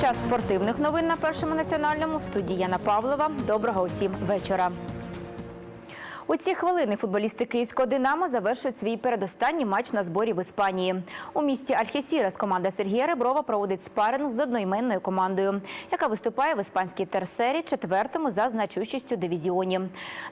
Час спортивних новин на першому національному в студії Яна Павлова. Доброго усім вечора. У ці хвилини футболісти київського Динамо завершують свій передостанній матч на зборі в Іспанії. У місті Альхесірес команда Сергія Реброва проводить спаринг з одноіменною командою, яка виступає в іспанській терсері, четвертому за значущістю дивізіоні.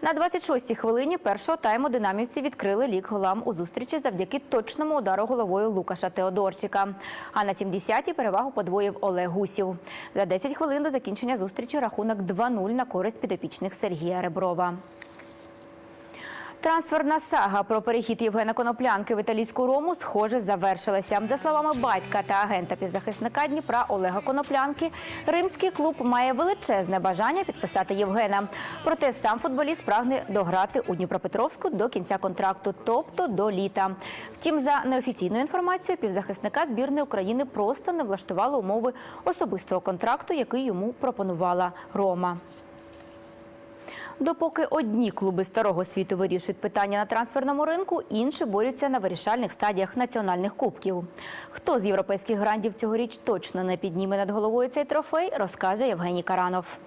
На 26-й хвилині першого тайму динамівці відкрили лік голам у зустрічі завдяки точному удару головою Лукаша Теодорчика. А на 70-й перевагу подвоїв Олег Гусів. За 10 хвилин до закінчення зустрічі рахунок 2-0 на користь підопічних Сергія Реброва. Трансферна сага про перехід Євгена Коноплянки в італійську рому схоже завершилася. За словами батька та агента півзахисника Дніпра Олега Коноплянки, римський клуб має величезне бажання підписати Євгена. Проте сам футболіст прагне дограти у Дніпропетровську до кінця контракту, тобто до літа. Втім, за неофіційною інформацією, півзахисника збірної України просто не влаштували умови особистого контракту, який йому пропонувала Рома. Допоки одні клуби старого світу вирішують питання на трансферному ринку, інші борються на вирішальних стадіях національних кубків. Хто з європейських грандів цьогоріч точно не підніме над головою цей трофей, розкаже Євгеній Каранов.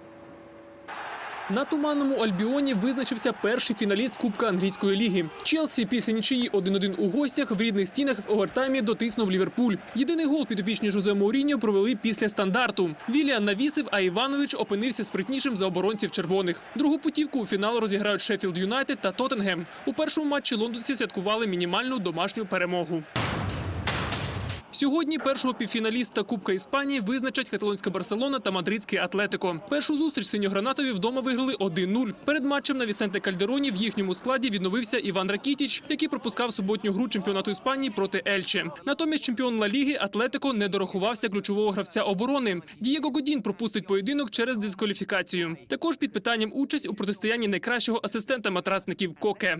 На туманному Альбіоні визначився перший фіналіст Кубка англійської ліги. Челсі після нічиї 1-1 у гостях в рідних стінах в овертаймі дотиснув Ліверпуль. Єдиний гол підопічні Жозе Мауріньо провели після стандарту. Віліан навісив, а Іванович опинився спритнішим за оборонців червоних. Другу путівку у фінал розіграють Шеффілд Юнайтед та Тоттенгем. У першому матчі лондонці святкували мінімальну домашню перемогу. Сьогодні першого півфіналіста Кубка Іспанії визначать каталонська Барселона та мадридський Атлетико. Першу зустріч синьогранатові вдома виграли 1-0. Перед матчем на Вісенте Кальдероні в їхньому складі відновився Іван Ракітіч, який пропускав суботню гру чемпіонату Іспанії проти Ельче. Натомість чемпіон Ла Ліги Атлетико не дорахувався ключового гравця оборони. Дієго Годін пропустить поєдинок через дискваліфікацію. Також під питанням участь у протистоянні найкращого асистента матрацників Коке.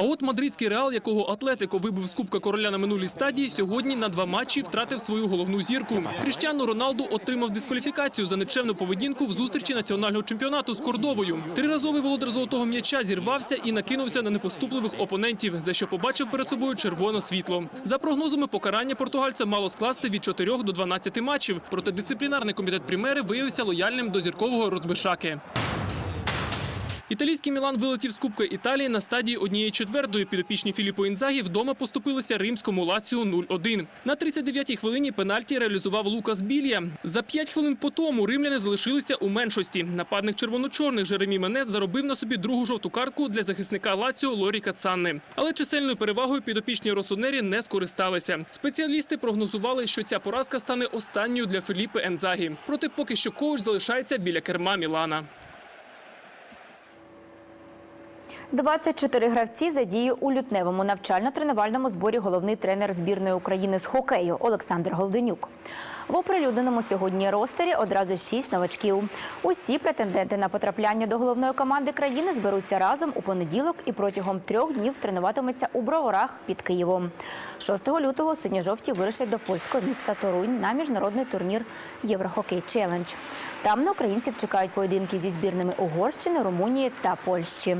А от мадридський реал, якого Атлетико вибив з Кубка короля на минулій стадії, сьогодні на два матчі втратив свою головну зірку. Кріштіану Роналду отримав дискваліфікацію за нечемну поведінку в зустрічі національного чемпіонату з Кордовою. Триразовий володар золотого м'яча зірвався і накинувся на непоступливих опонентів, за що побачив перед собою червоне світло. За прогнозами, покарання португальця мало скласти від 4 до 12 матчів. Проте дисциплінарний комітет Прімери виявився лояльним до зіркового розбишаки. Італійський Мілан вилетів з Кубка Італії на стадії однієї четвертої. Підопічні Філіппо Інзагі вдома поступилися римському Лаціо 0-1. На 39-й хвилині пенальті реалізував Лукас Білья. За 5 хвилин по тому римляни залишилися у меншості. Нападник червоно-чорних Жеремі Менес заробив на собі другу жовту картку для захисника Лаціо Лорі Кацанни. Але чисельною перевагою підопічні Росонері не скористалися. Спеціалісти прогнозували, що ця поразка стане останньою для Філіппе Ензагі. Проте поки що коуч залишається біля керма Мілана. 24 гравці задіє у лютневому навчально-тренувальному зборі головний тренер збірної України з хокею Олександр Голденюк. В оприлюдненому сьогодні ростері одразу шість новачків. Усі претенденти на потрапляння до головної команди країни зберуться разом у понеділок і протягом трьох днів тренуватимуться у Броварах під Києвом. 6 лютого синьо-жовті вирушать до польського міста Торунь на міжнародний турнір Єврохокей Челендж. Там на українців чекають поєдинки зі збірними Угорщини, Румунії та Польщі.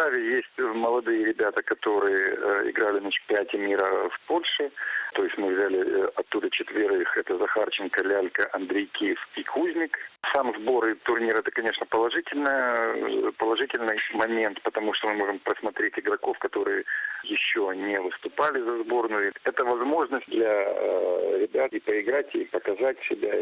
Составе есть молодые ребята, которые э, играли на чемпионате мира в Польше. То есть мы взяли э, оттуда четверых. Это Захарченко, Лялька, Андрей Киев и Кузьмик. Сам сбор и турнир это, конечно, положительное, э, положительный момент, потому что мы можем просмотреть игроков, которые еще не выступали за сборную. Это возможность для ребят и поиграть, и показать себя,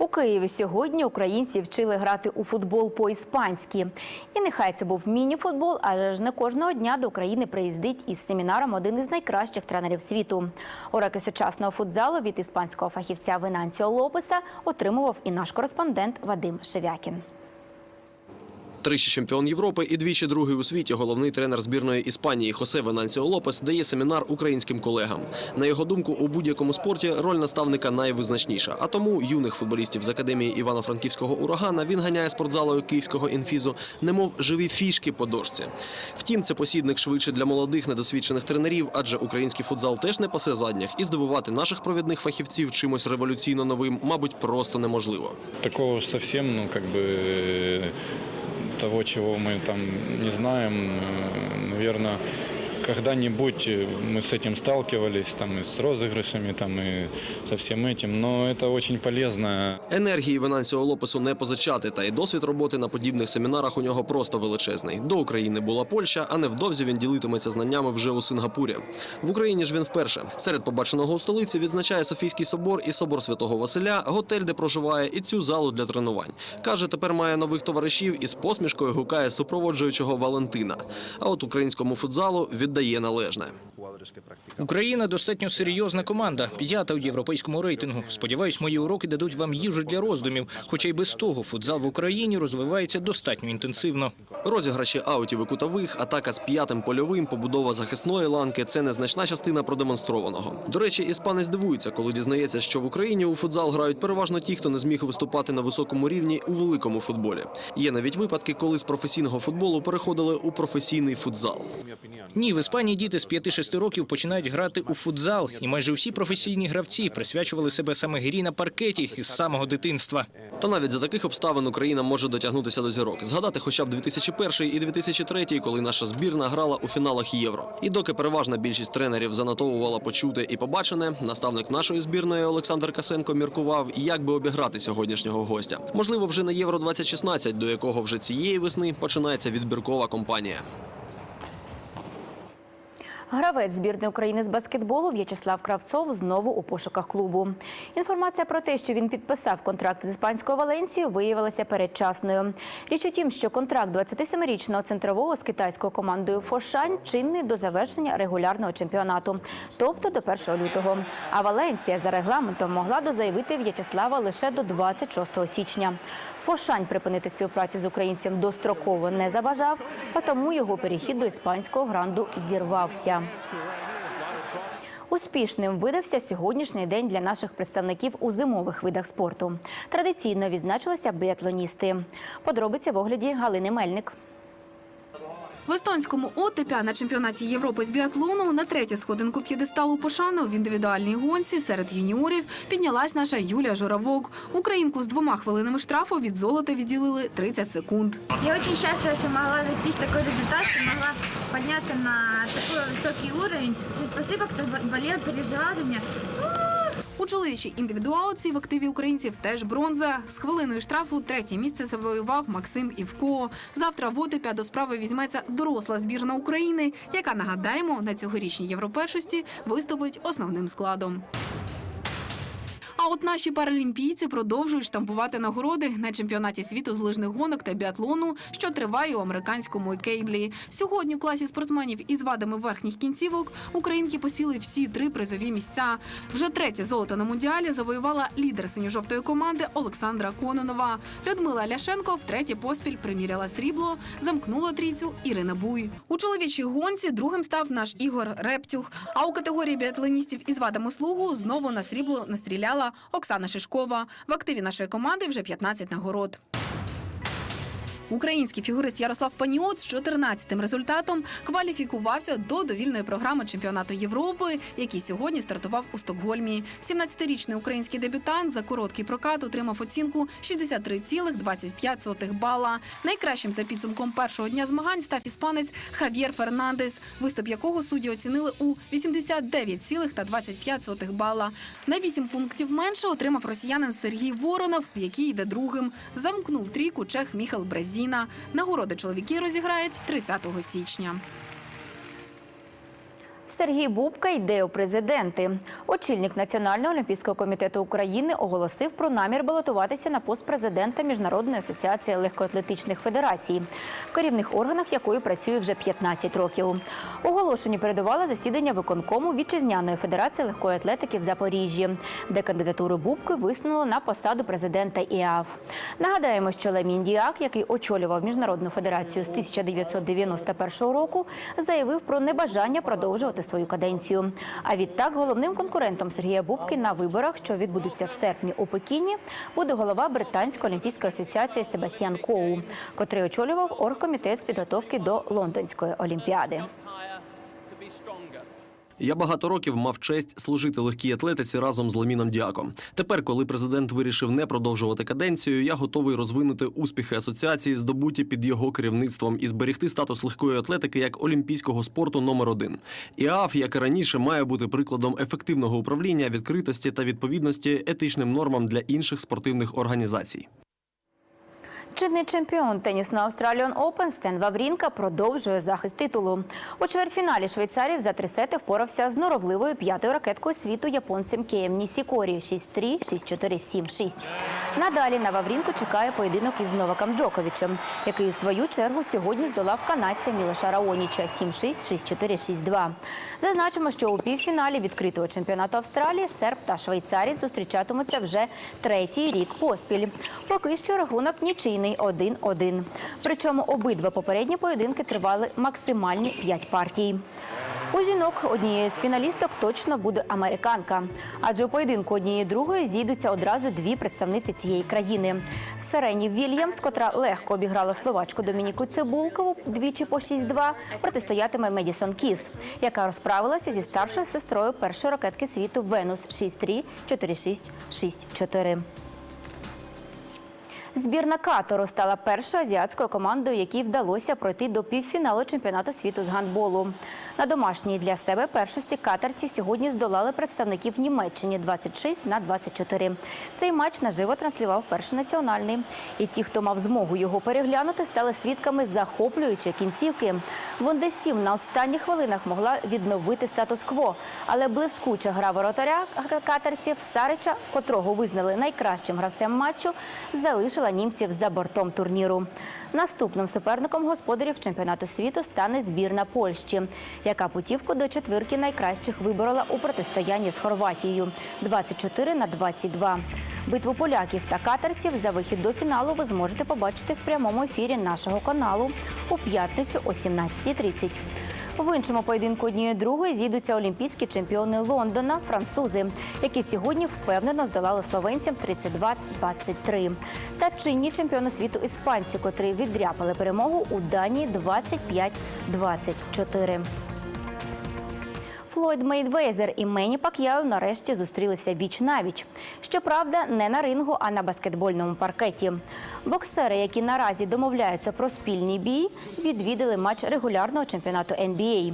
У Києві сьогодні українці вчили грати у футбол по-іспанськи. І нехай це був міні-футбол, але ж не кожного дня до України приїздить із семінаром один із найкращих тренерів світу. Уроки сучасного футзалу від іспанського фахівця Венанціо Лопеса отримував і наш кореспондент Вадим Шевякін. Тричі чемпіон Європи і двічі другий у світі головний тренер збірної Іспанії Хосе Венансіо Лопес дає семінар українським колегам. На його думку, у будь-якому спорті роль наставника найвизначніша. А тому юних футболістів з академії Івано-Франківського урагана він ганяє спортзалою київського інфізу, немов живі фішки по дошці. Втім, це посібник швидше для молодих недосвідчених тренерів, адже український футзал теж не пасе задніх, і здивувати наших провідних фахівців чимось революційно новим, мабуть, просто неможливо. Такого уж совсем, ну, э, того, чего мы там не знаем, наверное, когда-нибудь э, мы с этим сталкивались, там и с розыгрышами, там и со всем этим, но это очень полезно. Енергії Венансіо Лопесу не позичати, та й досвід роботи на подібних семінарах у нього просто величезний. До України була Польща, а невдовзі він ділитиметься знаннями вже у Сингапурі. В Україні ж він вперше. Серед побаченого у столиці відзначає Софійський собор і собор Святого Василя, готель, де проживає, і цю залу для тренувань. Каже, тепер має нових товаришів і з посмішкою гукає супроводжуючого Валентина. А от українському футзалу віддає належне. Україна достатньо серйозна команда, п'ята у європейському рейтингу. Сподіваюсь, мої уроки дадуть вам їжу для роздумів. Хоча й без того футзал в Україні розвивається достатньо інтенсивно. Розіграші аутів і кутових, атака з п'ятим польовим, побудова захисної ланки це незначна частина продемонстрованого. До речі, іспанець дивується, коли дізнається, що в Україні у футзал грають переважно ті, хто не зміг виступати на високому рівні у великому футболі. Є навіть випадки, коли з професійного футболу переходили у професійний футзал. Ні, в Іспанії діти з 5-6 років починають грати у футзал, і майже усі професійні гравці присвячували себе саме грі на паркеті із самого дитинства. Та навіть за таких обставин Україна може дотягнутися до зірок. Згадати хоча б 2001 і 2003, коли наша збірна грала у фіналах Євро. І доки переважна більшість тренерів занотовувала почуте і побачене, наставник нашої збірної Олександр Касенко міркував, як би обіграти сьогоднішнього гостя. Можливо, вже на Євро 2016, до якого вже цієї весни починається відбіркова кампанія. Гравець збірної України з баскетболу В'ячеслав Кравцов знову у пошуках клубу. Інформація про те, що він підписав контракт з іспанською Валенсією, виявилася передчасною. Річ у тім, що контракт 27-річного центрового з китайською командою Фошань чинний до завершення регулярного чемпіонату, тобто до 1 лютого. А Валенсія за регламентом могла дозаявити В'ячеслава лише до 26 січня. Фошань припинити співпрацю з українцем достроково не забажав, а тому його перехід до іспанського гранду зірвався. Успішним видався сьогоднішній день для наших представників у зимових видах спорту. Традиційно відзначилися біатлоністи. Подробиці в огляді Галини Мельник. В естонському Оттепя на чемпіонаті Європи з біатлону на третю сходинку п'єдесталу пошани в індивідуальній гонці серед юніорів піднялась наша Юлія Журавок. Українку з двома хвилинами штрафу від золота відділили 30 секунд. Я очень счастлива, что могла достичь такой результат, что могла подняться на такой высокий уровень. Всем Спасибо, кто бо- болел, за меня. У чоловічій індивідуалці в активі українців теж бронза. З хвилиною штрафу третє місце завоював Максим Івко. Завтра в Оттепя до справи візьметься доросла збірна України, яка нагадаємо на цьогорічній європершості виступить основним складом. От наші паралімпійці продовжують штампувати нагороди на чемпіонаті світу з лижних гонок та біатлону, що триває у американському Кейблі. Сьогодні у класі спортсменів із вадами верхніх кінцівок українки посіли всі три призові місця. Вже третє золото на мундіалі завоювала лідер синьо-жовтої команди Олександра Кононова. Людмила Ляшенко втретє поспіль приміряла срібло, замкнула трійцю Ірина Буй. У чоловічій гонці другим став наш Ігор Рептюх. А у категорії біатлоністів із вадами слугу знову на срібло настріляла Оксана Шишкова. В активі нашої команди вже 15 нагород. Український фігурист Ярослав Паніот з 14-тим результатом кваліфікувався до довільної програми чемпіонату Європи, який сьогодні стартував у Стокгольмі. 17-річний український дебютант за короткий прокат отримав оцінку 63,25 бала. Найкращим за підсумком першого дня змагань став іспанець Хав'єр Фернандес, виступ якого судді оцінили у 89,25 бала. На 8 пунктів менше отримав росіянин Сергій Воронов, який йде другим. Замкнув трійку чех Міхал Бразіна. Нагороди чоловіки розіграють 30 січня. Сергій Бубка йде у президенти. Очільник Національного олімпійського комітету України оголосив про намір балотуватися на пост президента Міжнародної асоціації легкоатлетичних федерацій, в керівних органах якої працює вже 15 років. Оголошенню передувало засідання виконкому вітчизняної федерації легкої атлетики в Запоріжжі, де кандидатуру Бубки висунули на посаду президента ІАФ. Нагадаємо, що Ламін Діак, який очолював міжнародну федерацію з 1991 року, заявив про небажання продовжувати свою каденцію. А відтак головним конкурентом Сергія Бубки на виборах, що відбудуться в серпні у Пекіні, буде голова Британської олімпійської асоціації Себастьян Коу, котрий очолював оргкомітет з підготовки до Лондонської олімпіади. Я багато років мав честь служити легкій атлетиці разом з Ламіном Діаком. Тепер, коли президент вирішив не продовжувати каденцію, я готовий розвинути успіхи асоціації, здобуті під його керівництвом, і зберегти статус легкої атлетики як олімпійського спорту номер один. ІАФ, як і раніше, має бути прикладом ефективного управління, відкритості та відповідності етичним нормам для інших спортивних організацій. Чинний чемпіон тенісного Australian Open Стен Ваврінка продовжує захист титулу. У чвертьфіналі швейцарій за три сети впорався з норовливою п'ятою ракеткою світу японцем Кеєм Нісікорі 6-3, 6-4, 7-6. Надалі на Ваврінку чекає поєдинок із Новаком Джоковичем, який у свою чергу сьогодні здолав канадця Мілоша Раоніча 7-6, 6-4, 6-2. Зазначимо, що у півфіналі відкритого чемпіонату Австралії серб та швейцарець зустрічатимуться вже третій рік поспіль. Поки що рахунок нічийний 1-1. Причому обидва попередні поєдинки тривали максимальні 5 партій. У жінок однією з фіналісток точно буде американка, адже у поєдинку однієї другої зійдуться одразу дві представниці цієї країни. Серені Вільямс, котра легко обіграла словачку Домініку Цибулкову двічі по 6-2, протистоятиме Медісон Кіс, яка розправилася зі старшою сестрою першої ракетки світу Венус 6-3, 4-6, 6-4. Збірна Катору стала першою азіатською командою, якій вдалося пройти до півфіналу чемпіонату світу з гандболу. На домашній для себе першості катарці сьогодні здолали представників Німеччини 26 на 24. Цей матч наживо транслював перший національний. І ті, хто мав змогу його переглянути, стали свідками захоплюючої кінцівки. Вондестім на останніх хвилинах могла відновити статус-кво, але блискуча гра воротаря катарців Сарича, котрого визнали найкращим гравцем матчу, залишила німців за бортом турніру. Наступним суперником господарів чемпіонату світу стане збірна Польщі, яка путівку до четвірки найкращих виборола у протистоянні з Хорватією 24 на 22. Битву поляків та катарців за вихід до фіналу ви зможете побачити в прямому ефірі нашого каналу у п'ятницю о 17.30. В іншому поєдинку однієї другої зійдуться олімпійські чемпіони Лондона, французи, які сьогодні впевнено здолали словенцям 32-23. Та чинні чемпіони світу іспанці, котрі віддряпали перемогу у Данії 25-24. Флойд Мейдвейзер і Мені Пак'яо нарешті зустрілися віч навіч. Щоправда, не на рингу, а на баскетбольному паркеті. Боксери, які наразі домовляються про спільний бій, відвідали матч регулярного чемпіонату NBA.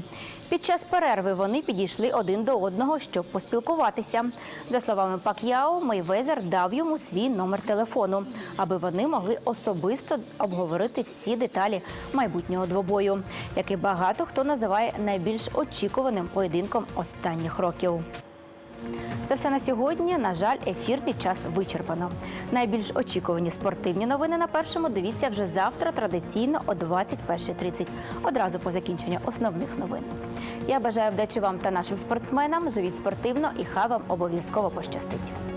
Під час перерви вони підійшли один до одного, щоб поспілкуватися. За словами Пак'яо, Мейвезер дав йому свій номер телефону, аби вони могли особисто обговорити всі деталі майбутнього двобою, який багато хто називає найбільш очікуваним поєдинком останніх років. Це все на сьогодні. На жаль, ефірний час вичерпано. Найбільш очікувані спортивні новини на першому дивіться вже завтра, традиційно о 21.30, одразу по закінченню основних новин. Я бажаю вдачі вам та нашим спортсменам. Живіть спортивно і хай вам обов'язково пощастить.